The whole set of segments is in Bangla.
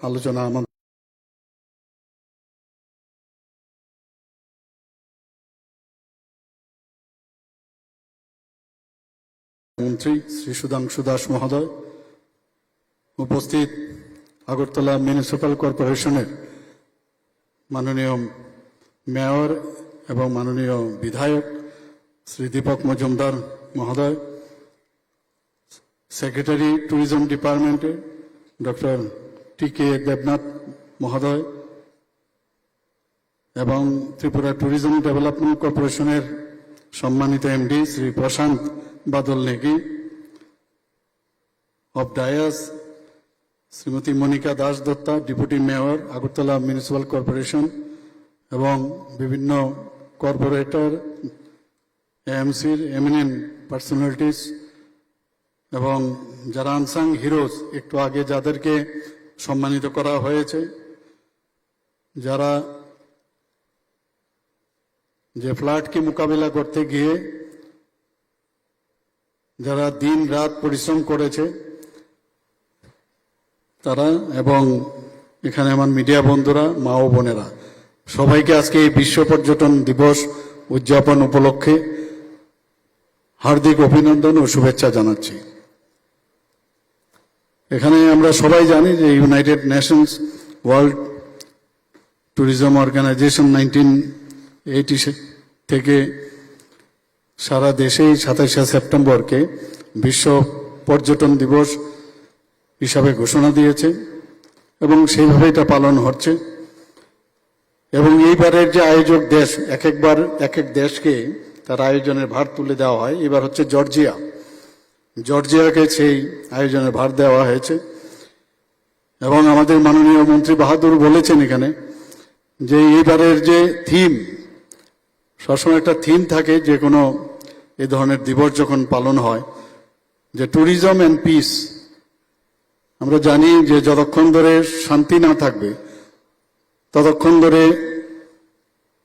আলোচনা আমাদের মন্ত্রী শ্রী সুধাংশু দাস মহোদয় উপস্থিত আগরতলা মিউনিসিপ্যাল কর্পোরেশনের মাননীয় মেয়র এবং মাননীয় বিধায়ক শ্রী দীপক মজুমদার মহোদয়, সেক্রেটারি ট্যুরিজম ডিপার্টমেন্টে ডক্টর টি কে দেবনাথ মহোদয় এবং ত্রিপুরা ট্যুরিজম ডেভেলপমেন্ট কর্পোরেশনের সম্মানিত MD Shri Prashant Badal Negi of dais, Shrimati Monika Das Datta deputy mayor, Agartala municipal corporation এবং বিভিন্ন কর্পোরেটর এএমসির এমিনেন্ট পার্সোনালিটিস এবং যারা আনসাং হিরোজ, একটু আগে যাদেরকে সম্মানিত করা হয়েছে। যারা যে ফ্লাডকে মোকাবিলা করতে গিয়ে যারা দিন রাত পরিশ্রম করেছে, তারা এবং এখানে আমার মিডিয়া বন্ধুরা, মা ও বোনেরা, সবাইকে আজকে এই বিশ্ব পর্যটন দিবস উদযাপন উপলক্ষে হার্দিক অভিনন্দন ও শুভেচ্ছা জানাচ্ছি। এখানে আমরা সবাই জানি যে United Nations World Tourism Organization nineteen eighty থেকে সারা দেশেই সাতাশে সেপ্টেম্বরকে বিশ্ব পর্যটন দিবস হিসাবে ঘোষণা দিয়েছে এবং সেইভাবে এটা পালন হচ্ছে। এবং এইবারের যে আয়োজক দেশ, এক একবার, এক এক দেশকে তার আয়োজনের ভার তুলে দেওয়া হয়, এবার হচ্ছে জর্জিয়া। জর্জিয়াকে সেই আয়োজনের ভার দেওয়া হয়েছে। এবং আমাদের মাননীয় মন্ত্রী বাহাদুর বলেছেন এখানে যে এইবারের যে থিম, সবসময় একটা থিম থাকে যে কোনো এ ধরনের দিবস যখন পালন হয়, যে ট্যুরিজম অ্যান্ড পিস আমরা জানি যে যতক্ষণ ধরে শান্তি না থাকবে, ততক্ষণ ধরে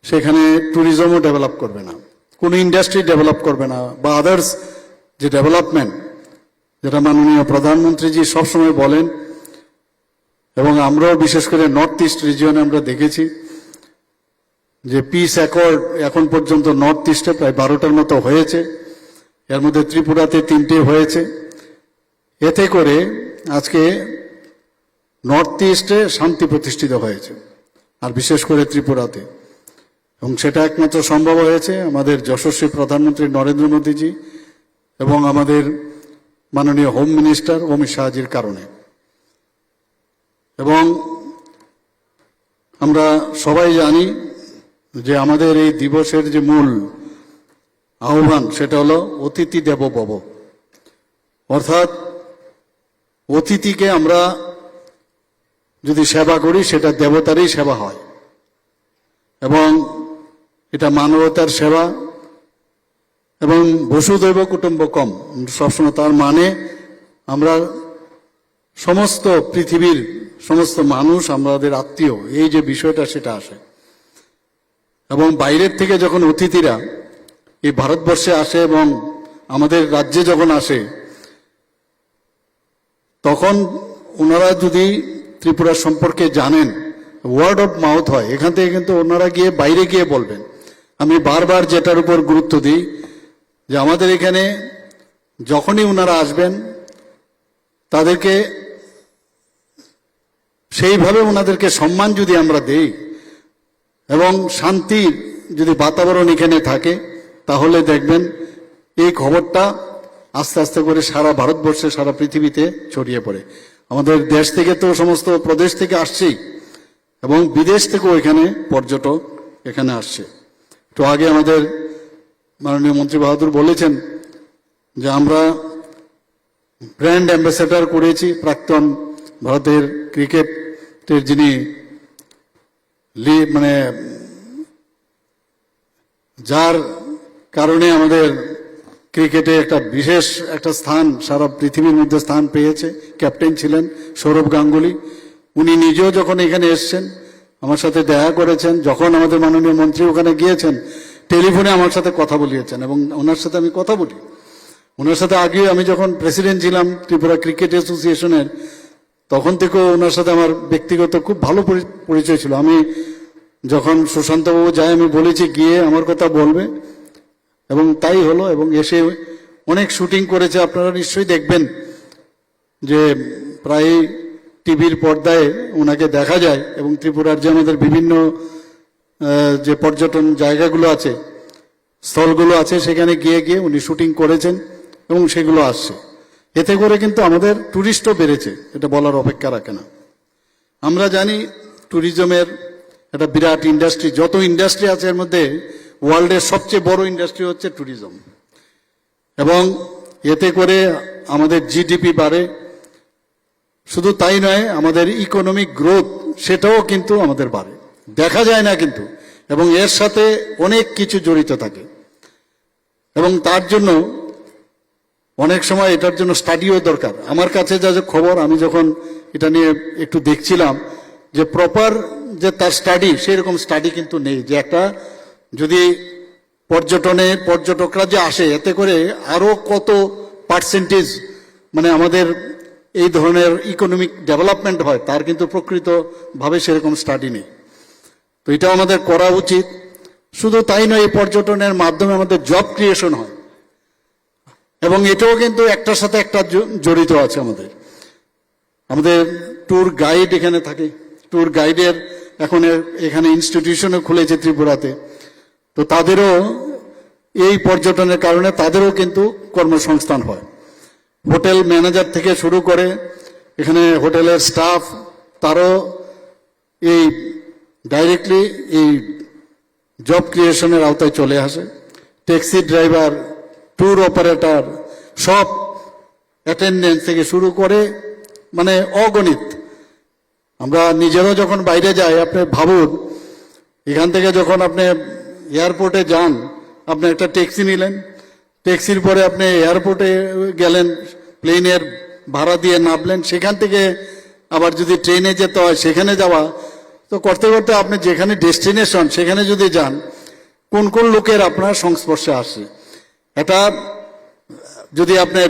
সেখানে ট্যুরিজমও ডেভেলপ করবে না, কোনো ইন্ডাস্ট্রি ডেভেলপ করবে না, বা আদার্স যে ডেভেলপমেন্ট যেটা মাননীয় প্রধানমন্ত্রীজি সবসময় বলেন, এবং আমরাও বিশেষ করে নর্থ ইস্ট রিজিয়নে আমরা দেখেছি যে পিস অ্যাকর্ড এখন পর্যন্ত নর্থ ইস্টে প্রায় বারোটার মতো হয়েছে। এর মধ্যে ত্রিপুরাতে তিনটে হয়েছে। এতে করে আজকে নর্থ ইস্টে শান্তি প্রতিষ্ঠিত হয়েছে, আর বিশেষ করে ত্রিপুরাতে। এবং সেটা একমাত্র সম্ভব হয়েছে আমাদের যশস্বী প্রধানমন্ত্রী নরেন্দ্র মোদীজি এবং আমাদের মাননীয় হোম মিনিস্টার অমিত শাহজির কারণে। এবং আমরা সবাই জানি যে আমাদের এই দিবসের যে মূল আহ্বান, সেটা হলো অতিথি দেব ভব অর্থাৎ অতিথিকে আমরা যদি সেবা করি, সেটা দেবতারই সেবা হয়। এবং এটা মানবতার সেবা এবং বসুদৈব কুটুম্বকম সবসময় তার মানে আমরা সমস্ত পৃথিবীর সমস্ত মানুষ, আমাদের আত্মীয়, এই যে বিষয়টা সেটা আসে। এবং বাইরের থেকে যখন অতিথিরা এই ভারতবর্ষে আসে এবং আমাদের রাজ্যে যখন আসে, তখন ওনারা যদি ত্রিপুরা সম্পর্কে জানেন ওয়ার্ড অফ মাউথ হয়, এখান থেকে কিন্তু ওনারা গিয়ে বাইরে গিয়ে বলবেন। আমি বারবার যেটার উপর গুরুত্ব দিই যে আমাদের এখানে যখনই ওনারা আসবেন, তাদেরকে সেইভাবে ওনাদেরকে সম্মান যদি আমরা দেই এবং শান্তির যদি বাতাবরণ এখানে থাকে, তাহলে দেখবেন এই খবরটা আস্তে আস্তে করে সারা ভারতবর্ষে, সারা পৃথিবীতে ছড়িয়ে পড়ে। আমাদের দেশ থেকে তো সমস্ত প্রদেশ থেকে আসছেই এবং বিদেশ থেকেও এখানে পর্যটক এখানে আসছে। তো আগে আমাদের মাননীয় মন্ত্রী বাহাদুর বলেছেন যে আমরা ব্র্যান্ড অ্যাম্বাসেডর করেছি প্রাক্তন ভারতের ক্রিকেটের যিনি লি- মানে যার কারণে আমাদের ক্রিকেটে একটা বিশেষ একটা স্থান, সারা পৃথিবীর মধ্যে স্থান পেয়েছে। ক্যাপ্টেন ছিলেন সৌরভ গাঙ্গুলি। উনি নিজেও যখন এখানে এসছেন, আমার সাথে দেখা করেছেন, যখন আমাদের মাননীয় মন্ত্রী ওখানে গিয়েছেন টেলিফোনে আমার সাথে কথা বলিয়েছেন এবং ওনার সাথে আমি কথা বলি। ওনার সাথে আগে আমি যখন প্রেসিডেন্ট ছিলাম ত্রিপুরা ক্রিকেট অ্যাসোসিয়েশনের, তখন থেকেও ওনার সাথে আমার ব্যক্তিগত খুব ভালো পরি- পরিচয় ছিল। আমি যখন সুশান্তবাবু যায় আমি বলেছি, গিয়ে আমার কথা বলবে। এবং তাই হলো এবং এসে অনেক শুটিং করেছে। আপনারা নিশ্চয়ই দেখবেন যে প্রায় টিভির পর্দায় ওনাকে দেখা যায় এবং ত্রিপুরার যে আমাদের বিভিন্ন যে পর্যটন জায়গাগুলো আছে, স্থলগুলো আছে, সেখানে গিয়ে গিয়ে উনি শুটিং করেছেন এবং সেগুলো আসছে। এতে করে কিন্তু আমাদের ট্যুরিস্টও বেড়েছে, এটা বলার অপেক্ষা রাখে না। আমরা জানি ট্যুরিজমের একটা বিরাট ইন্ডাস্ট্রি, যত ইন্ডাস্ট্রি আছে এর মধ্যে ওয়ার্ল্ডের সবচেয়ে বড় ইন্ডাস্ট্রি হচ্ছে ট্যুরিজম। এবং এতে করে আমাদের জিডিপি বাড়ে। শুধু তাই নয়, আমাদের ইকোনমিক গ্রোথ, সেটাও কিন্তু আমাদের বাড়ে। দেখা যায় না কিন্তু। এবং এর সাথে অনেক কিছু জড়িত থাকে। এবং তার জন্য অনেক সময় এটার জন্য স্টাডিও দরকার। আমার কাছে যা যে খবর, আমি যখন এটা নিয়ে একটু দেখছিলাম যে প্রপার যে তার স্টাডি সেরকম স্টাডি কিন্তু নেই। যে একটা যদি পর্যটনে, পর্যটকরা যে আসে, এতে করে আরও কত পার্সেন্টেজ মানে আমাদের এই ধরনের ইকোনমিক ডেভেলপমেন্ট হয়, তার কিন্তু প্রকৃতভাবে সেরকম স্টাডি নেই। তো এটা আমাদের করা উচিত। শুধু তাই নয়, এই পর্যটনের মাধ্যমে আমাদের জব ক্রিয়েশন হয়। এবং এটাও কিন্তু একটার সাথে একটা জড়িত আছে আমাদের। আমাদের ট্যুর গাইড এখানে থাকে। ট্যুর গাইডের এখন এখানে ইনস্টিটিউশনও খুলেছে ত্রিপুরাতে। তো তাদেরও এই পর্যটনের কারণে তাদেরও কিন্তু কর্মসংস্থান হয়। হোটেল ম্যানেজার থেকে শুরু করে এখানে হোটেলের স্টাফ তারও এই ডাইরেক্টলি এই জব ক্রিয়েশনের আওতায় চলে আসে। ট্যাক্সি ড্রাইভার ট্যুর অপারেটর সব অ্যাটেন্ডেন্স থেকে শুরু করে মানে অগণিত। আমরা নিজেরও যখন বাইরে যাই, আপনি ভাবুন, এখান থেকে যখন আপনি এয়ারপোর্টে যান, আপনি একটা ট্যাক্সি নিলেন। ট্যাক্সির পরে আপনি এয়ারপোর্টে গেলেন প্লেনের ভাড়া দিয়ে নামলেন। সেখান থেকে আবার যদি ট্রেনে যেতে হয়, সেখানে যাওয়া তো করতে করতে আপনি যেখানে ডেস্টিনেশন সেখানে যদি যান, কোন কোন লোকের আপনার সংস্পর্শে আসে? এটা যদি আপনার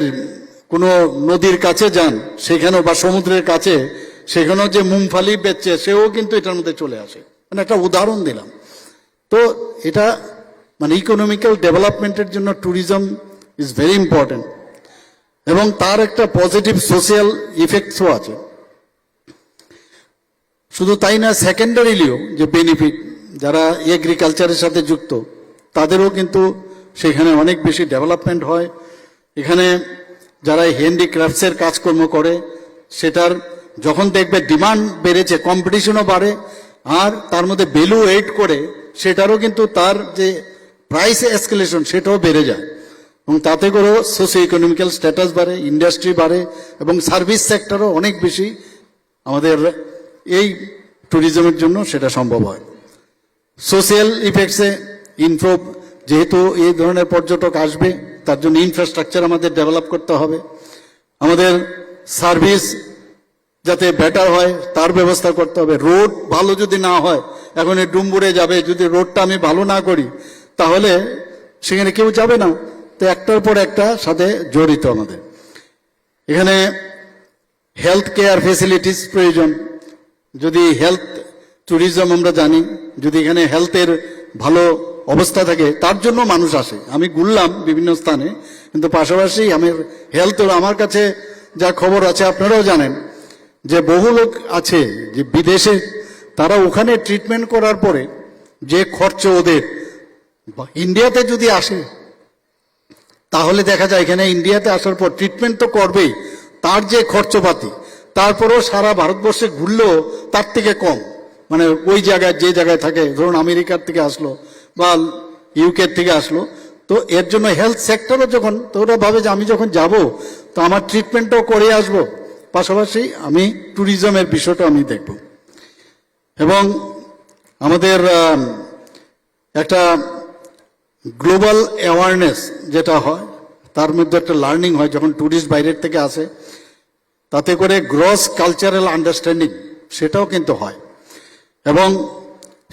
কোনো নদীর কাছে যান, সেখানেও বা সমুদ্রের কাছে, সেখানেও যে মুমফালি বেচছে, সেও কিন্তু এটার মধ্যে চলে আসে। মানে একটা উদাহরণ দিলাম। তো এটা মানে ইকোনমিক্যাল ডেভেলপমেন্টের জন্য ট্যুরিজম ইজ ভেরি ইম্পর্টেন্ট এবং তার একটা পজিটিভ সোশিয়াল ইফেক্টসও আছে। শুধু তাই না সেকেন্ডারিলিও যে বেনিফিট যারা এগ্রিকালচারের সাথে যুক্ত, তাদেরও কিন্তু সেখানে অনেক বেশি ডেভেলপমেন্ট হয়। এখানে যারা হ্যান্ডিক্রাফটসের কাজকর্ম করে, সেটার যখন দেখবে ডিমান্ড বেড়েছে কম্পিটিশনও বাড়ে, আর তার মধ্যে ভ্যালু এড করে, সেটারও কিন্তু তার যে প্রাইস এসকেলেশন সেটাও বেড়ে যায়। এবং তাতে করেও সোশিও ইকোনমিক্যাল স্ট্যাটাস বাড়ে ইন্ডাস্ট্রি বাড়ে, এবং সার্ভিস সেক্টরও অনেক বেশি আমাদের এই ট্যুরিজমের জন্য সেটা সম্ভব হয়। সোশিয়াল ইফেক্টসে ইনফ্রো যেহেতু এই ধরনের পর্যটক আসবে, তার জন্য ইনফ্রাস্ট্রাকচার আমাদের ডেভেলপ করতে হবে। আমাদের সার্ভিস যাতে বেটার হয়, তার ব্যবস্থা করতে হবে। রোড ভালো যদি না হয়, এখন এই ডুম্বুরে যাবে, যদি রোডটা আমি ভালো না করি, তাহলে সেখানে কেউ যাবে না। তো একটার পর একটা সাথে জড়িত আমাদের। এখানে হেলথ কেয়ার ফেসিলিটিস প্রয়োজন। যদি হেলথ ট্যুরিজম আমরা জানি, যদি এখানে হেলথের ভালো অবস্থা থাকে, তার জন্য মানুষ আসে। আমি ঘুরলাম বিভিন্ন স্থানে, কিন্তু পাশাপাশি আমি হেলথ আমার কাছে যা খবর আছে, আপনারাও জানেন যে বহু লোক আছে, যে বিদেশে, তারা ওখানে ট্রিটমেন্ট করার পরে যে খরচ ওদের ইন্ডিয়াতে যদি আসে, তাহলে দেখা যায় এখানে ইন্ডিয়াতে আসার পর ট্রিটমেন্ট তো করবেই, তার যে খরচপাতি তারপরেও সারা ভারতবর্ষে ঘুরলেও তার থেকে কম। মানে ওই জায়গায়, যে জায়গায় থাকে, ধরুন আমেরিকার থেকে আসলো বা ইউকের থেকে আসলো, তো এর জন্য হেলথ সেক্টরও যখন, তো ওরা ভাবে যে আমি যখন যাব, তো আমার ট্রিটমেন্টও করে আসব। পাশাপাশি আমি ট্যুরিজমের বিষয়টা আমি দেখব। এবং আমাদের একটা গ্লোবাল অ্যাওয়ারনেস যেটা হয়, তার মধ্যে একটা লার্নিং হয়, যখন ট্যুরিস্ট বাইরের থেকে আসে তাতে করে গ্রস কালচারাল আন্ডারস্ট্যান্ডিং সেটাও কিন্তু হয়। এবং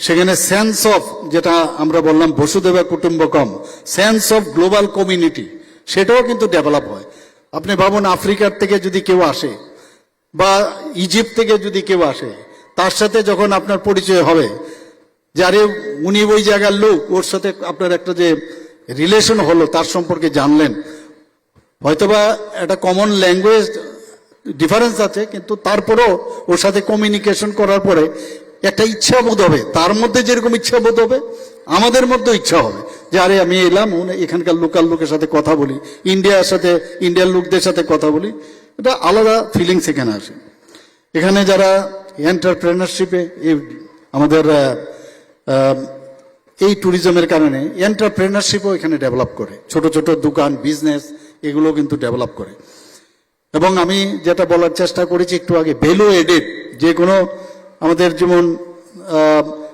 সেখানে সেন্স অফ যেটা আমরা বললাম Vasudhaiva Kutumbakam sense of global community সেটাও কিন্তু ডেভেলপ হয়। আপনি ভাবুন আফ্রিকার থেকে যদি কেউ আসে বা ইজিপ্ট থেকে যদি কেউ আসে, তার সাথে যখন আপনার পরিচয় হবে, যে আরে উনি ওই জায়গার লোক, ওর সাথে আপনার একটা যে রিলেশন হলো, তার সম্পর্কে জানলেন, হয়তোবা একটা কমন ল্যাঙ্গুয়েজ ডিফারেন্স আছে, কিন্তু তারপরেও ওর সাথে কমিউনিকেশন করার পরে একটা ইচ্ছা বোধ হবে। তার মধ্যে যেরকম ইচ্ছা বোধ হবে, আমাদের মধ্যেও ইচ্ছা হবে যে, আরে আমি এলাম এখানকার লোকাল লোকের সাথে কথা বলি ইন্ডিয়ার সাথে ইন্ডিয়ার লোকদের সাথে কথা বলি, এটা আলাদা ফিলিংস এখানে আসে। এখানে যারা এন্টারপ্রেনারশিপে আমাদের এই ট্যুরিজমের কারণে এন্টারপ্রেনারশিপও এখানে ডেভেলপ করে। ছোট ছোট দোকান বিজনেস এগুলো কিন্তু ডেভেলপ করে। এবং আমি যেটা বলার চেষ্টা করেছি একটু আগে ভ্যালু এডেড যে কোনো আমাদের যেমন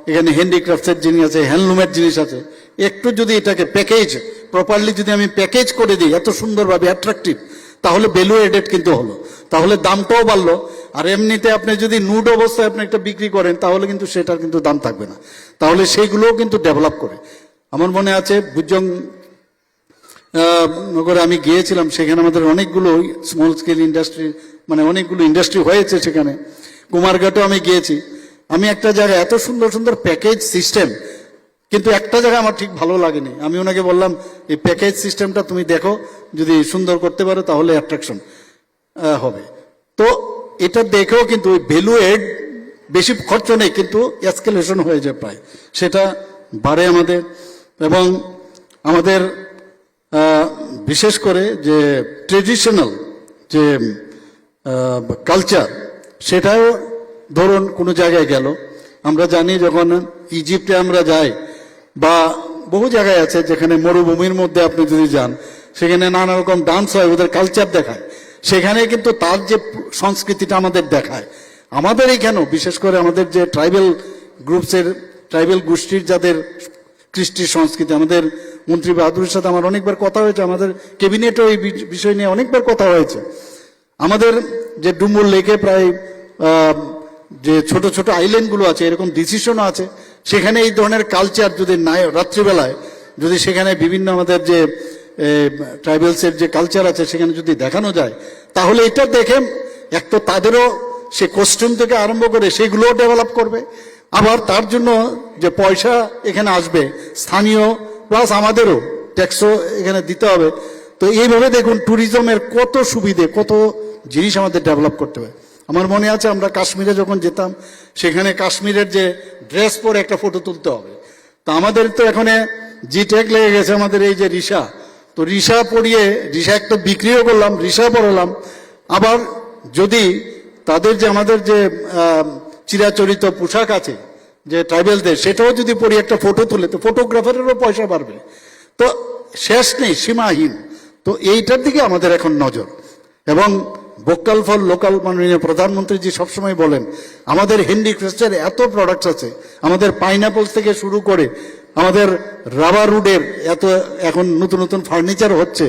এখানে হ্যান্ডিক্রাফটসের জিনিস আছে হ্যান্ডলুমের জিনিস আছে একটু যদি এটাকে প্যাকেজ প্রপারলি যদি আমি প্যাকেজ করে দিই এত সুন্দরভাবে অ্যাট্রাকটিভ তাহলে ভ্যালু এডেড কিন্তু হলো। তাহলে দামটাও বাড়লো আর এমনিতে আপনি যদি নুড অবস্থায় আপনি একটা বিক্রি করেন তাহলে কিন্তু সেটার কিন্তু দাম থাকবে না। তাহলে সেইগুলোও কিন্তু ডেভেলপ করে। আমার মনে আছে আহ, নগরে আমি গিয়েছিলাম, সেখানে আমাদের অনেকগুলো স্মল স্কেল ইন্ডাস্ট্রি মানে অনেকগুলো ইন্ডাস্ট্রি হয়েছে সেখানে। কুমারঘাটও আমি গিয়েছি। আমি একটা জায়গায় এত সুন্দর সুন্দর প্যাকেজ সিস্টেম কিন্তু একটা জায়গায় আমার ঠিক ভালো লাগেনি। আমি ওনাকে বললাম, এই প্যাকেজ সিস্টেমটা তুমি দেখো, যদি সুন্দর করতে পারো তাহলে অ্যাট্রাকশন হবে। তো এটা দেখেও কিন্তু ওই ভ্যালু এড বেশি খরচ নেই, কিন্তু এসকেলেশন হয়ে যায় প্রায়। সেটা বাড়ে আমাদের এবং আমাদের বিশেষ করে যে ট্রেডিশনাল যে কালচার সেটাও ধরুন কোনো জায়গায় গেল। আমরা জানি যখন ইজিপ্টে আমরা যাই, বা বহু জায়গায় আছে যেখানে মরুভূমির মধ্যে আপনি যদি যান, সেখানে নানা রকম ডান্স হয়, ওদের কালচার দেখায়। সেখানে কিন্তু তার যে সংস্কৃতিটা আমাদের দেখায়। আমাদের এখানেও বিশেষ করে আমাদের যে ট্রাইবেল গ্রুপসের ট্রাইবেল গোষ্ঠীর যাদের কৃষ্টি সংস্কৃতি, আমাদের মন্ত্রী বাহাদুরের সাথে আমার অনেকবার কথা হয়েছে, আমাদের ক্যাবিনেটও এই বিষয় নিয়ে অনেকবার কথা হয়েছে। আমাদের যে ডুমুর লেকে প্রায় যে ছোট ছোট আইল্যান্ডগুলো আছে, এরকম ডিসিশনও আছে, সেখানে এই ধরনের কালচার যদি নাই রাত্রিবেলায়, যদি সেখানে বিভিন্ন আমাদের যে ট্রাইবেলসের যে কালচার আছে, সেখানে যদি দেখানো যায়, তাহলে এটা দেখে এক তো তাদেরও সে কস্টিউম থেকে আরম্ভ করে সেগুলোও ডেভেলপ করবে। আবার তার জন্য যে পয়সা এখানে আসবে, স্থানীয় প্লাস আমাদেরও ট্যাক্সও এখানে দিতে হবে। তো এইভাবে দেখুন ট্যুরিজমের কত সুবিধে, কত জিনিস আমাদের ডেভেলপ করতে হবে আমার মনে আছে, আমরা কাশ্মীরে যখন যেতাম, সেখানে কাশ্মীরের যে ড্রেস পরে একটা ফটো তুলতে হবে। তো আমাদের তো এখানে জি ট্যাগ লেগে গেছে, আমাদের এই যে রিসা। তো রিসা পরিয়ে, রিসা একটা বিক্রিও করলাম, রিসা পরালাম। আবার যদি তাদের যে আমাদের যে চিরাচরিত পোশাক আছে যে ট্রাইবেলদের সেটাও যদি পড়ি একটা ফটো তুলে, তো ফটোগ্রাফারেরও পয়সা বাড়বে। তো শেষ নেই, সীমাহীন। তো এইটার দিকে আমাদের এখন নজর। এবং ভোকাল ফর লোকাল মাননীয় প্রধানমন্ত্রী জি সবসময় বলেন, আমাদের হ্যান্ডিক্রাফটের এত প্রোডাক্টস আছে, আমাদের পাইনাপল থেকে শুরু করে আমাদের রাবার উডের এত এখন নতুন নতুন ফার্নিচার হচ্ছে।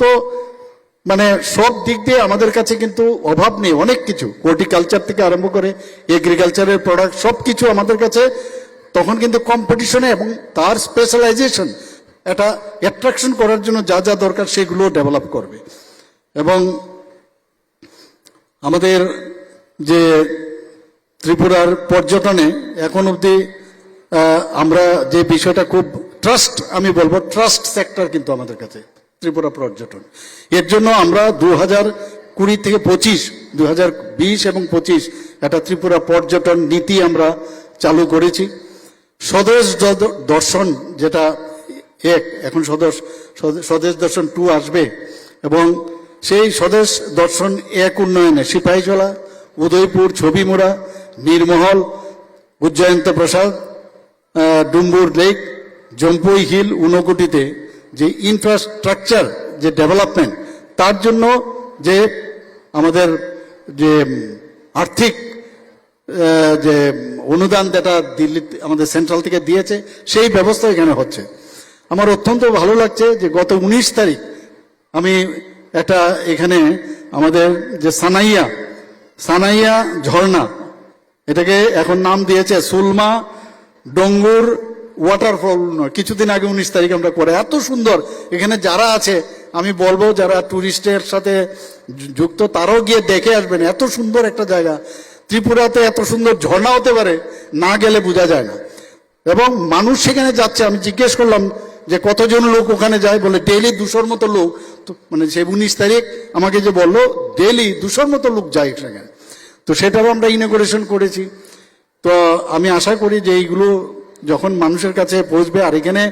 তো মানে সব দিক দিয়ে আমাদের কাছে কিন্তু অভাব নেই, অনেক কিছু। হর্টিকালচার থেকে আরম্ভ করে এগ্রিকালচারের প্রোডাক্ট সব কিছু আমাদের কাছে তখন কিন্তু কম্পিটিশনে এবং তার স্পেশালাইজেশন এটা অ্যাট্রাকশন করার জন্য যা যা দরকার সেগুলো ডেভেলপ করবে। এবং আমাদের যে ত্রিপুরার পর্যটনে এখন অবধি আমরা যে বিষয়টা খুব ট্রাস্ট আমি বলব ট্রাস্ট সেক্টর কিন্তু আমাদের কাছে। ত্রিপুরা পর্যটন। এর জন্য আমরা দু হাজার কুড়ি থেকে পঁচিশ দু হাজার বিশ এবং পঁচিশ একটা ত্রিপুরা পর্যটন নীতি আমরা চালু করেছি। স্বদেশ দর্শন যেটা এক, এখন স্বদেশ স্বদেশ দর্শন টু আসবে এবং সেই স্বদেশ দর্শন এক উন্নয়নে সিপাহীজলা, উদয়পুর, ছবিমুড়া, নীরমহল, উজ্জয়ন্ত প্রসাদ ডুম্বুর লেক, জম্পুই হিল ঊনকোটিতে যে ইনফ্রাস্ট্রাকচার যে ডেভেলপমেন্ট তার জন্য যে আমাদের যে আর্থিক যে অনুদান যেটা দিল্লি, আমাদের সেন্ট্রাল থেকে দিয়েছে, সেই ব্যবস্থা এখানে হচ্ছে। আমার অত্যন্ত ভালো লাগছে যে গত উনিশ তারিখ আমি একটা এখানে আমাদের যে সানাইয়া সানাইয়া ঝর্ণা, এটাকে এখন নাম দিয়েছে সুলমা ডঙ্গুর ওয়াটারফল কিছুদিন আগে উনিশ তারিখ আমরা করে এত সুন্দর। এখানে যারা আছে, আমি বলব যারা টুরিস্টের সাথে যুক্ত, তারাও গিয়ে দেখে আসবেন। এত সুন্দর একটা জায়গা। ত্রিপুরাতে এত সুন্দর ঝর্ণা হতে পারে, না গেলে বোঝা যায় না। এবং মানুষ সেখানে যাচ্ছে। আমি জিজ্ঞেস করলাম যে কতজন লোক ওখানে যায়? বলে, ডেইলি দুশোর মতো লোক। মানে সে উনিশ তারিখ আমাকে যে বলল, ডেইলি দুশোর মতো লোক যায় সেখানে। তো সেটারও আমরা ইনোগ্রেশন করেছি। তো আমি আশা করি যে এইগুলো যখন মানুষের কাছে পৌঁছবে আর এখানে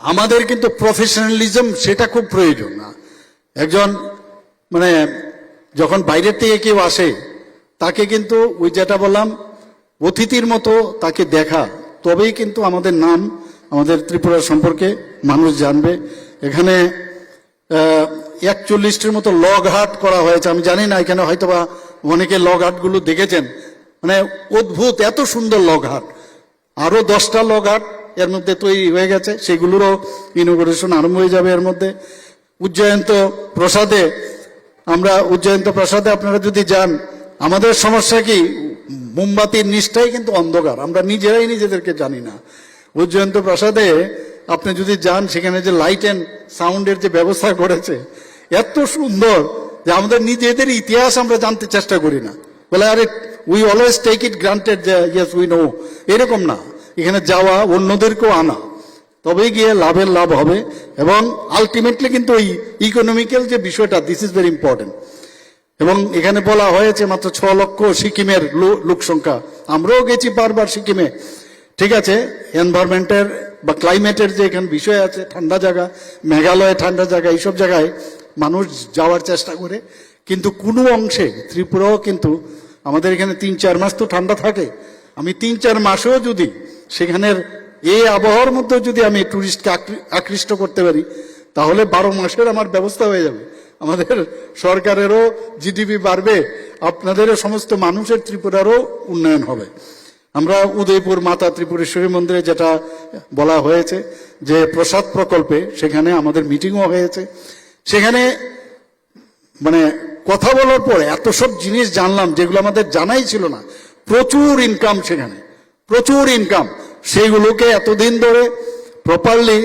আমাদের কিন্তু প্রফেশনালিজম সেটা খুব প্রয়োজন না। একজন মানে যখন বাইরের থেকে কেউ আসে, তাকে কিন্তু ওই যেটা বললাম, অতিথির মতো তাকে দেখা। তবেই কিন্তু আমাদের নাম, আমাদের ত্রিপুরা সম্পর্কে মানুষ জানবে। এখানে একচল্লিশটির মতো লগ হাট করা হয়েছে। আমি জানি না, এখানে হয়তোবা অনেকে লগ হাটগুলো দেখেছেন। মানে অদ্ভুত, এত সুন্দর লগ হাট আরও দশটা লগ হাট এর মধ্যে তৈরি হয়ে গেছে, সেগুলোরও ইনোগ্রেশন আরম্ভ হয়ে যাবে এর মধ্যে। উজ্জয়ন্ত প্রসাদে, আমরা উজ্জয়ন্ত প্রসাদে আপনারা যদি যান, আমাদের সমস্যা কি? মোমবাতির নিচটাই কিন্তু অন্ধকার, আমরা নিজেরাই নিজেদেরকে জানি না। উজ্জয়ন্ত প্রসাদে আপনি যদি যান, সেখানে যে লাইট অ্যান্ড সাউন্ডের যে ব্যবস্থা করেছে, এত সুন্দর যে আমাদের নিজেদের ইতিহাস আমরা জানতে চেষ্টা করি না। বলে আরে we always take it granted yes we know এরকম না। এখানে যাওয়া, অন্যদেরকেও আনা। তবেই গিয়ে লাভের লাভ হবে এবং আলটিমেটলি কিন্তু ওই ইকোনমিক্যাল যে বিষয়টা দিস ইজ ভেরি ইম্পর্টেন্ট এবং এখানে বলা হয়েছে মাত্র ছ লক্ষ সিকিমের লোক সংখ্যা। আমরাও গেছি বারবার সিকিমে। ঠিক আছে এনভায়রনমেন্টের বা ক্লাইমেটের যে এখানে বিষয় আছে, ঠান্ডা জায়গা, মেঘালয় ঠান্ডা জায়গা, এইসব জায়গায় মানুষ যাওয়ার চেষ্টা করে। কিন্তু কোনো অংশে, ত্রিপুরাও কিন্তু আমাদের এখানে তিন, চার মাস তো ঠান্ডা থাকে। আমি তিন, চার মাসেও যদি সেখানের এই আবহাওয়ার মধ্যে যদি আমি ট্যুরিস্টকে আকৃ- আকৃষ্ট করতে পারি, তাহলে বারো মাসের আমার ব্যবস্থা হয়ে যাবে। আমাদের সরকারেরও জিডিপি বাড়বে, আপনাদেরও সমস্ত মানুষের ত্রিপুরারও উন্নয়ন হবে। আমরা উদয়পুর মাতা ত্রিপুরেশ্বরী মন্দিরে যেটা বলা হয়েছে, যে প্রসাদ প্রকল্পে সেখানে আমাদের মিটিংও হয়েছে। সেখানে মানে কথা বলার পর এত সব জিনিস জানলাম যেগুলো আমাদের জানাই ছিল না। প্রচুর ইনকাম সেখানে, প্রচুর ইনকাম সেইগুলোকে এতদিন ধরে প্রপারলি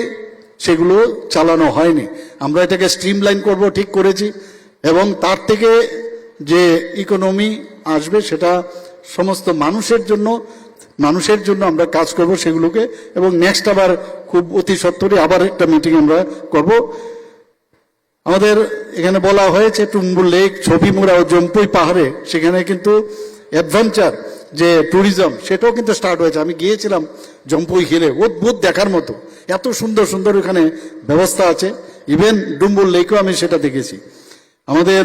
সেগুলো চালানো হয়নি। আমরা এটাকে স্ট্রিম লাইন করব, ঠিক করেছি। এবং তার থেকে যে ইকোনমি আসবে সেটা সমস্ত মানুষের জন্য মানুষের জন্য আমরা কাজ করব সেগুলোকে। এবং নেক্সট আবার খুব অতি সত্তরই আবার একটা মিটিং আমরা করব। আমাদের এখানে বলা হয়েছে টুম্বু লেক, ছবি ছবিমুড়া ও জম্পুই পাহাড়ে। সেখানে কিন্তু অ্যাডভেঞ্চার যে ট্যুরিজম সেটাও কিন্তু স্টার্ট হয়েছে। আমি গিয়েছিলাম জম্পুই হিলে অদ্ভুত দেখার মতো। এত সুন্দর সুন্দর ওখানে ব্যবস্থা আছে। ইভেন ডুম্বুর লেকও আমি সেটা দেখেছি। আমাদের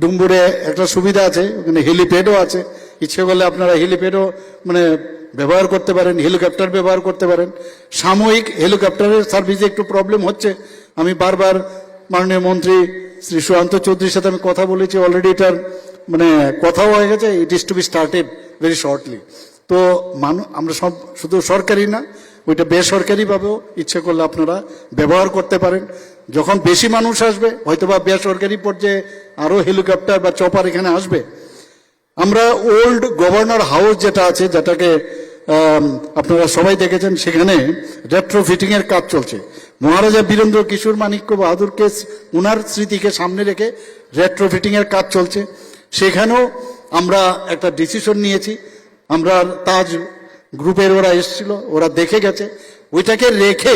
ডুম্বুরে একটা সুবিধা আছে, ওখানে হেলিপ্যাডও আছে। ইচ্ছে করলে আপনারা হেলিপ্যাডও মানে ব্যবহার করতে পারেন হেলিকপ্টার ব্যবহার করতে পারেন। সাময়িক হেলিকপ্টারের সার্ভিসে একটু প্রবলেম হচ্ছে। আমি বারবার মাননীয় মন্ত্রী শ্রী সুশান্ত চৌধুরীর সাথে আমি কথা বলেছি অলরেডি এটার মানে কথাও হয়ে গেছে it is to be started very shortly তো মানুষ আমরা সব, শুধু সরকারি না, ওইটা বেসরকারিভাবেও ইচ্ছে করলে আপনারা ব্যবহার করতে পারেন। যখন বেশি মানুষ আসবে, হয়তোবা বেসরকারি পর্যায়ে আরও হেলিকপ্টার বা চপার এখানে আসবে। আমরা ওল্ড গভর্নর হাউস যেটা আছে, যেটাকে আপনারা সবাই দেখেছেন, সেখানে রেট্রোফিটিং এর কাজ চলছে। মহারাজা বীরেন্দ্র কিশোর মাণিক্য বাহাদুরকে ওনার স্মৃতিকে সামনে রেখে রেট্রোফিটিং এর কাজ চলছে। সেখানেও আমরা একটা ডিসিশন নিয়েছি। আমরা তাজ গ্রুপের ওরা এসেছিল, ওরা দেখে গেছে। ওইটাকে রেখে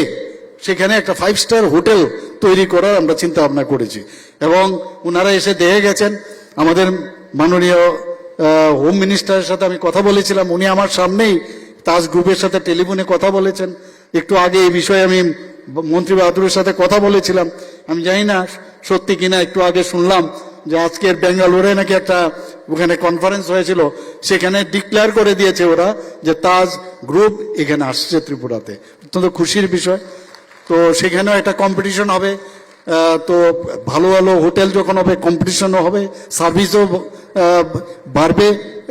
সেখানে একটা ফাইভ স্টার হোটেল তৈরি করার আমরা চিন্তা ভাবনা করেছি। এবং ওনারা এসে দেখে গেছেন। আমাদের মাননীয় হোম মিনিস্টারের সাথে আমি কথা বলেছিলাম। উনি আমার সামনেই তাজ গ্রুপের সাথে টেলিফোনে কথা বলেছেন। একটু আগে এই বিষয়ে আমি মন্ত্রী বাহাদুরের সাথে কথা বলেছিলাম। আমি জানি না সত্যি কিনা, একটু আগে শুনলাম যে আজকের বেঙ্গালুরে নাকি একটা ওখানে কনফারেন্স হয়েছিল, সেখানে ডিক্লেয়ার করে দিয়েছে ওরা যে তাজ গ্রুপ এখানে আসছে ত্রিপুরাতে। অত্যন্ত খুশির বিষয়। তো সেখানেও একটা কম্পিটিশন হবে। তো ভালো ভালো হোটেল যখন হবে কম্পিটিশনও হবে সার্ভিসও বাড়বে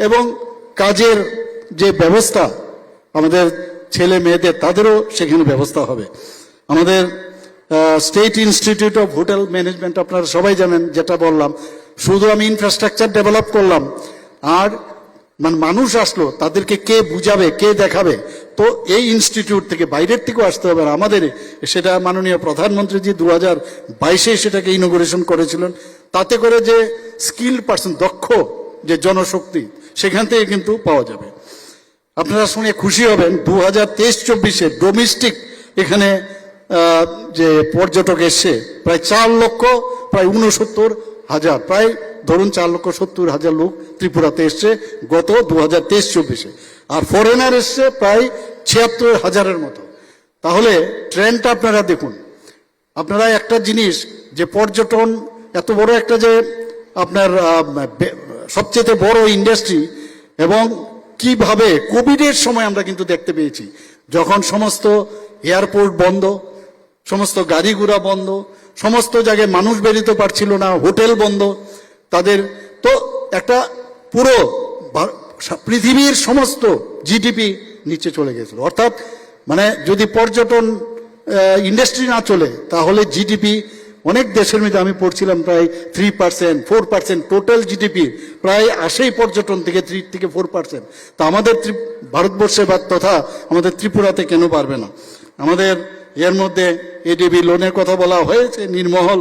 এবং কাজের যে ব্যবস্থা আমাদের ছেলে মেয়েদের, তাদেরও সেখানে ব্যবস্থা হবে। আমাদের state institute of hotel management আপনারা সবাই জানেন, যেটা বললাম, শুধু আমি ইনফ্রাস্ট্রাকচার ডেভেলপ করলাম, আর মানে মানুষ আসলো, তাদেরকে কে বুঝাবে, কে দেখাবে, তো এই ইনস্টিটিউট থেকে বাইরের থেকেও আসতে হবে, আর আমাদের সেটা মাননীয় প্রধানমন্ত্রী জি দু হাজার বাইশে সেটাকে ইনোগ্রেশন করেছিলেন, তাতে করে যে স্কিল পার্সন দক্ষ যে জনশক্তি, সেখান থেকে কিন্তু পাওয়া যাবে। আপনারা শুনে খুশি হবেন, দু হাজার তেইশ চব্বিশে ডোমেস্টিক এখানে যে পর্যটক এসছে, প্রায় চার লক্ষ, প্রায় উনসত্তর হাজার, প্রায় ধরুন চার লক্ষ সত্তর হাজার লোক ত্রিপুরাতে এসছে গত দু হাজার তেইশ চব্বিশে। আর ফরেনার এসছে প্রায় ছিয়াত্তর হাজারের মতো। তাহলে ট্রেন্ডটা আপনারা দেখুন। আপনারা একটা জিনিস, যে পর্যটন এত বড় একটা যে আপনার সবচেয়ে বড় ইন্ডাস্ট্রি এবং কীভাবে কোভিডের সময় আমরা কিন্তু দেখতে পেয়েছি। যখন সমস্ত এয়ারপোর্ট বন্ধ সমস্ত গাড়ি ঘোড়া বন্ধ, সমস্ত জায়গায় মানুষ বেরোতে পারছিল না, হোটেল বন্ধ। তাদের তো একটা পুরো পৃথিবীর সমস্ত জিডিপি নিচে চলে গেছিল। অর্থাৎ মানে যদি পর্যটন ইন্ডাস্ট্রি না চলে, তাহলে জিডিপি অনেক দেশের মধ্যে আমি পড়ছিলাম প্রায় three percent four percent total GDP প্রায় আসেই পর্যটন থেকে থ্রি থেকে ফোর পার্সেন্ট তা আমাদের ভারতবর্ষে বা তথা আমাদের ত্রিপুরাতে কেন পারবে না? আমাদের এর মধ্যে এডিবি লোনের কথা বলা হয়েছে নির্মহল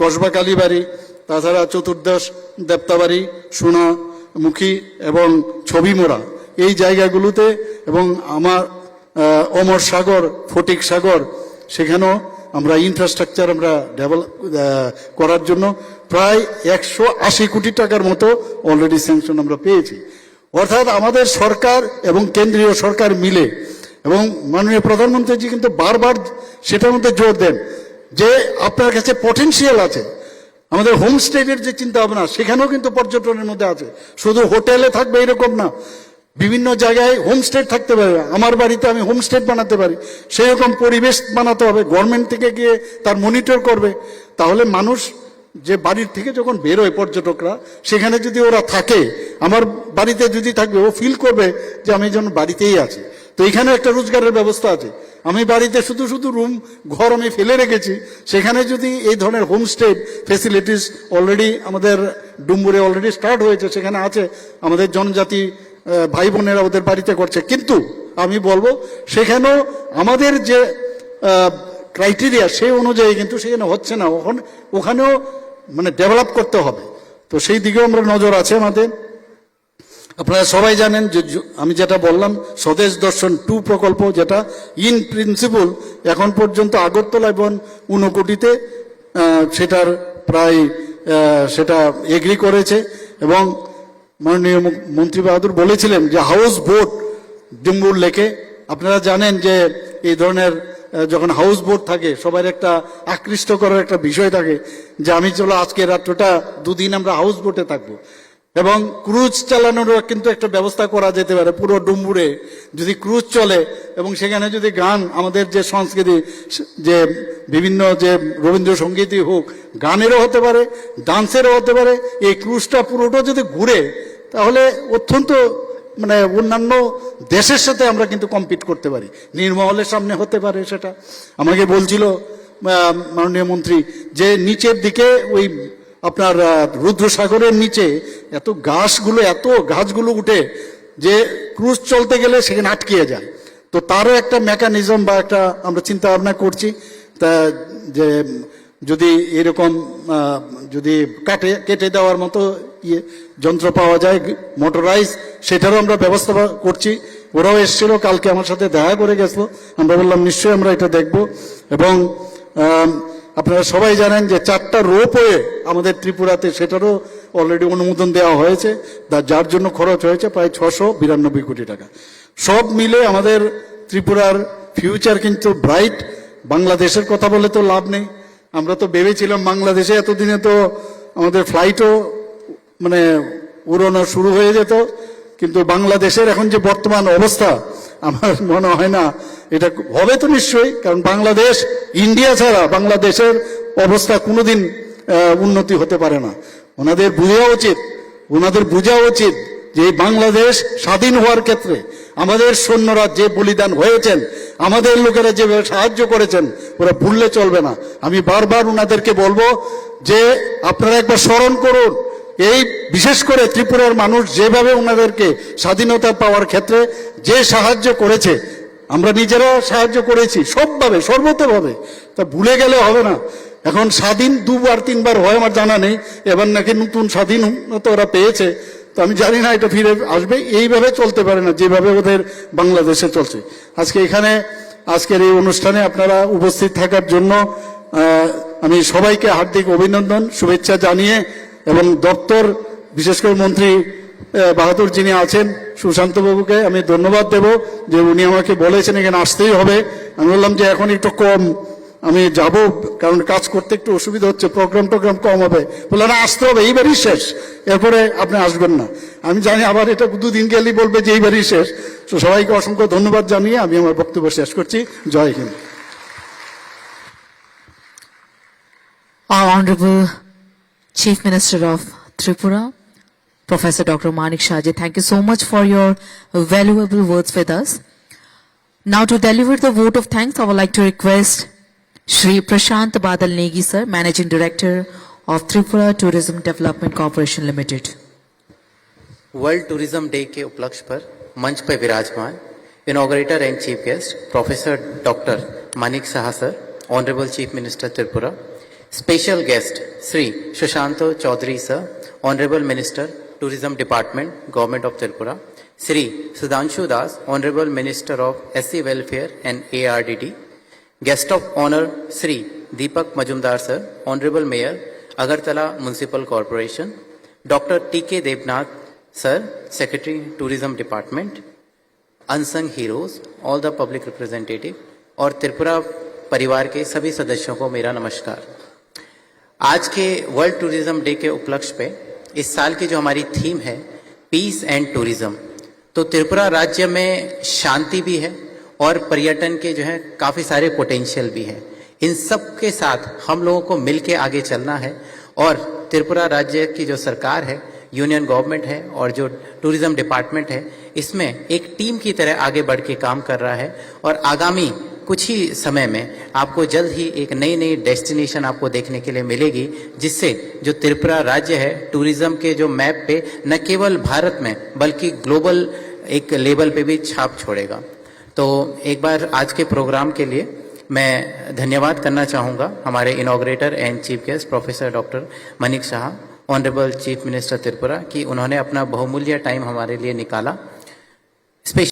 কসবা কালীবাড়ি, তাছাড়া চতুর্দশ, দেবতাবাড়ি, সোনামুখী এবং ছবিমোড়া। এই জায়গাগুলোতে এবং আমার অমর সাগর, ফটিক সাগর, সেখানেও আমরা ইনফ্রাস্ট্রাকচার আমরা ডেভেলপ করার জন্য প্রায় একশো আশি কোটি টাকার মতো অলরেডি স্যাংশন আমরা পেয়েছি। অর্থাৎ আমাদের সরকার এবং কেন্দ্রীয় সরকার মিলে এবং মাননীয় প্রধানমন্ত্রীজি কিন্তু বারবার সেটার মধ্যে জোর দেন যে আপনার কাছে পটেনশিয়াল আছে। আমাদের হোমস্টের যে চিন্তা ভাবনা সেখানেও কিন্তু পর্যটনের মধ্যে আছে। শুধু হোটেলে থাকবে এরকম না, বিভিন্ন জায়গায় হোমস্টে থাকতে পারে। আমার বাড়িতে আমি হোমস্টে বানাতে পারি। সেই রকম পরিবেশ বানাতে হবে। গভর্নমেন্ট থেকে গিয়ে তার মনিটর করবে। তাহলে মানুষ যে বাড়ির থেকে যখন বেরোয় পর্যটকরা, সেখানে যদি ওরা থাকে, আমার বাড়িতে যদি থাকবে, ও ফিল করবে যে আমি যেন বাড়িতেই আছি। তো এখানে একটা রোজগারের ব্যবস্থা আছে। আমি বাড়িতে শুধু শুধু রুম ঘর আমি ফেলে রেখেছি, সেখানে যদি এই ধরনের হোমস্টে ফেসিলিটিস অলরেডি আমাদের ডুম্বুরে অলরেডি স্টার্ট হয়েছে, সেখানে আছে, আমাদের জনজাতি ভাই বোনেরা ওদের বাড়িতে করছে। কিন্তু আমি বলব, সেখানেও আমাদের যে ক্রাইটেরিয়া সেই অনুযায়ী কিন্তু সেখানে হচ্ছে না। ওখানে ওখানেও মানে ডেভেলপ করতে হবে। তো সেই দিকেও আমরা নজর আছে আমাদের। আপনারা সবাই জানেন যে আমি যেটা বললাম স্বদেশ দর্শন টু প্রকল্প যেটা ইন প্রিন্সিপাল এখন পর্যন্ত আগরতলা এবং ঊনকোটিতে আহ, সেটার প্রায় সেটা এগ্রি করেছে এবং মাননীয় মন্ত্রী বাহাদুর বলেছিলেন যে হাউস বোট ডুম্বুর লেকে। আপনারা জানেন যে এই ধরনের যখন হাউস বোট থাকে সবার একটা আকৃষ্ট করার একটা বিষয় থাকে যে আমি চলো আজকে রাত্রটা দুদিন আমরা হাউস বোটে থাকব। এবং ক্রুজ চালানোরও কিন্তু একটা ব্যবস্থা করা যেতে পারে পুরো ডুম্বুরে যদি ক্রুজ চলে এবং সেখানে যদি গান, আমাদের যে সংস্কৃতি, যে বিভিন্ন যে রবীন্দ্রসঙ্গীতই হোক, গানেরও হতে পারে, ডান্সেরও হতে পারে, এই ক্রুজটা পুরোটা যদি ঘুরে, তাহলে অত্যন্ত মানে অন্যান্য দেশের সাথে আমরা কিন্তু কম্পিট করতে পারি। নির্মহলের সামনে হতে পারে সেটা। আমাকে বলছিল মাননীয় মন্ত্রী, যে নিচের দিকে ওই আপনার রুদ্রসাগরের নিচে এত গাছগুলো এত গাছগুলো উঠে যে ক্রুজ চলতে গেলে সেখানে আটকিয়ে যায়। তো তারও একটা মেকানিজম বা একটা আমরা চিন্তা ভাবনা করছি। তা যে যদি এরকম যদি কাটে, কেটে দেওয়ার মতো ইয়ে যন্ত্র পাওয়া যায় মোটরাইজ সেটারও আমরা ব্যবস্থা করছি। ওরাও এসেছিল, কালকে আমার সাথে দেখা করে গেছিল। আমরা বললাম, নিশ্চয়ই আমরা এটা দেখব। এবং আপনারা সবাই জানেন যে চারটা রোপওয়ে আমাদের ত্রিপুরাতে সেটারও অলরেডি অনুমোদন দেওয়া হয়েছে। যার জন্য খরচ হয়েছে প্রায় ছশো বিরানব্বই কোটি টাকা। সব মিলে আমাদের ত্রিপুরার ফিউচার কিন্তু ব্রাইট বাংলাদেশের কথা বলে তো লাভ নেই। আমরা তো ভেবেছিলাম বাংলাদেশে এতদিনে তো আমাদের ফ্লাইটও মানে উড়ানো শুরু হয়ে যেত। কিন্তু বাংলাদেশের এখন যে বর্তমান অবস্থা আমার মনে হয় না এটা হবে তো নিশ্চয়ই, কারণ বাংলাদেশ, ইন্ডিয়া ছাড়া বাংলাদেশের অবস্থা কোনোদিন উন্নতি হতে পারে না। ওনাদের বোঝা উচিত, ওনাদের বোঝা উচিত যে বাংলাদেশ স্বাধীন হওয়ার ক্ষেত্রে আমাদের সৈন্যরা যে বলিদান হয়েছেন, আমাদের লোকেরা যেভাবে সাহায্য করেছেন, ওরা ভুললে চলবে না। আমি বারবার ওনাদেরকে বলব যে আপনারা একবার স্মরণ করুন এই বিশেষ করে ত্রিপুরার মানুষ যেভাবে ওনাদেরকে স্বাধীনতা পাওয়ার ক্ষেত্রে যে সাহায্য করেছে, আমরা নিজেরা সাহায্য করেছি, সবভাবে, সর্বতভাবে। তা ভুলে গেলে হবে না। এখন স্বাধীন দুবার, তিনবার হয় আমার জানা নেই। এবার নাকি নতুন স্বাধীনতা ওরা পেয়েছে। তো আমি জানি না, এটা ফিরে আসবে। এইভাবে চলতে পারে না, যেভাবে ওদের বাংলাদেশে চলছে। আজকে এখানে, আজকের এই অনুষ্ঠানে আপনারা উপস্থিত থাকার জন্য আমি সবাইকে হার্দিক অভিনন্দন, শুভেচ্ছা জানিয়ে এবং দপ্তর, বিশেষ করে মন্ত্রী বাহাদুর যিনি আছেন সুশান্ত বাবুকে আমি ধন্যবাদ দেব যে উনি আমাকে বলেছেন এখানে আসতেই হবে। আমি বললাম যে এখন একটু কম, আমি যাব, কারণ কাজ করতে একটু অসুবিধা হচ্ছে প্রোগ্রাম টোগ্রাম কম হবে। বলল না, আসতে হবে, এইবারই শেষ। এরপরে আপনি আসবেন না। আমি জানি আবার এটা দুদিন গেলেই বলবে যে এইবারই শেষ। তো সবাইকে অসংখ্য ধন্যবাদ জানিয়ে আমি আমার বক্তব্য শেষ করছি। জয় Hind. Our Honorable Chief Minister of Tripura, Professor Dr. Manik Shahji, thank you so much for your valuable words with us. Now to deliver the vote of thanks, I would like to request Shri Prashant Badal Negi, sir, Managing Director of Tripura Tourism Development Corporation Limited. World tourism day के उपलक्ष्य पर मंच पर विराजमान inaugurator and chief guest professor doctor Manik Saha sir honourable chief minister Tripura Special guest Sri Shushanto Chaudhary sir, Honorable Minister, Tourism Department, Government of Tripura. Sri Sudhanshu Das, Honorable Minister of SC Welfare and ARDD. Guest of Honor Sri Deepak Majumdar sir, Honorable Mayor, Agartala Municipal Corporation. Dr. T.K. Devnath sir, Secretary Tourism Department. Unsung heroes, all the public representative और त्रिपुरा परिवार के सभी सदस्यों को मेरा नमस्कार आज के वर्ल्ड टूरिज़्म डे के उपलक्ष्य पे, इस साल की जो हमारी थीम है पीस एंड टूरिज़्म तो त्रिपुरा राज्य में शांति भी है और पर्यटन के जो है काफ़ी सारे पोटेंशियल भी हैं। इन सब के साथ हम लोगों को मिलके आगे चलना है और त्रिपुरा राज्य की जो सरकार है यूनियन गवर्नमेंट है और जो टूरिज़्म डिपार्टमेंट है, इसमें एक टीम की तरह आगे बढ़ के काम कर रहा है और आगामी कुछ ही समय में आपको जल्द ही एक नई नई डेस्टिनेशन आपको देखने के लिए मिलेगी, जिससे जो त्रिपुरा राज्य है टूरिज़्म के जो मैप पे, न केवल भारत में, बल्कि ग्लोबल एक लेवल पे भी छाप छोड़ेगा। तो एक बार आज के प्रोग्राम के लिए मैं धन्यवाद करना चाहूँगा हमारे inaugurator and chief guest professor doctor Manik Saha honourable chief minister Tripura, कि उन्होंने अपना बहुमूल्य टाइम हमारे लिए निकाला। स्पेशल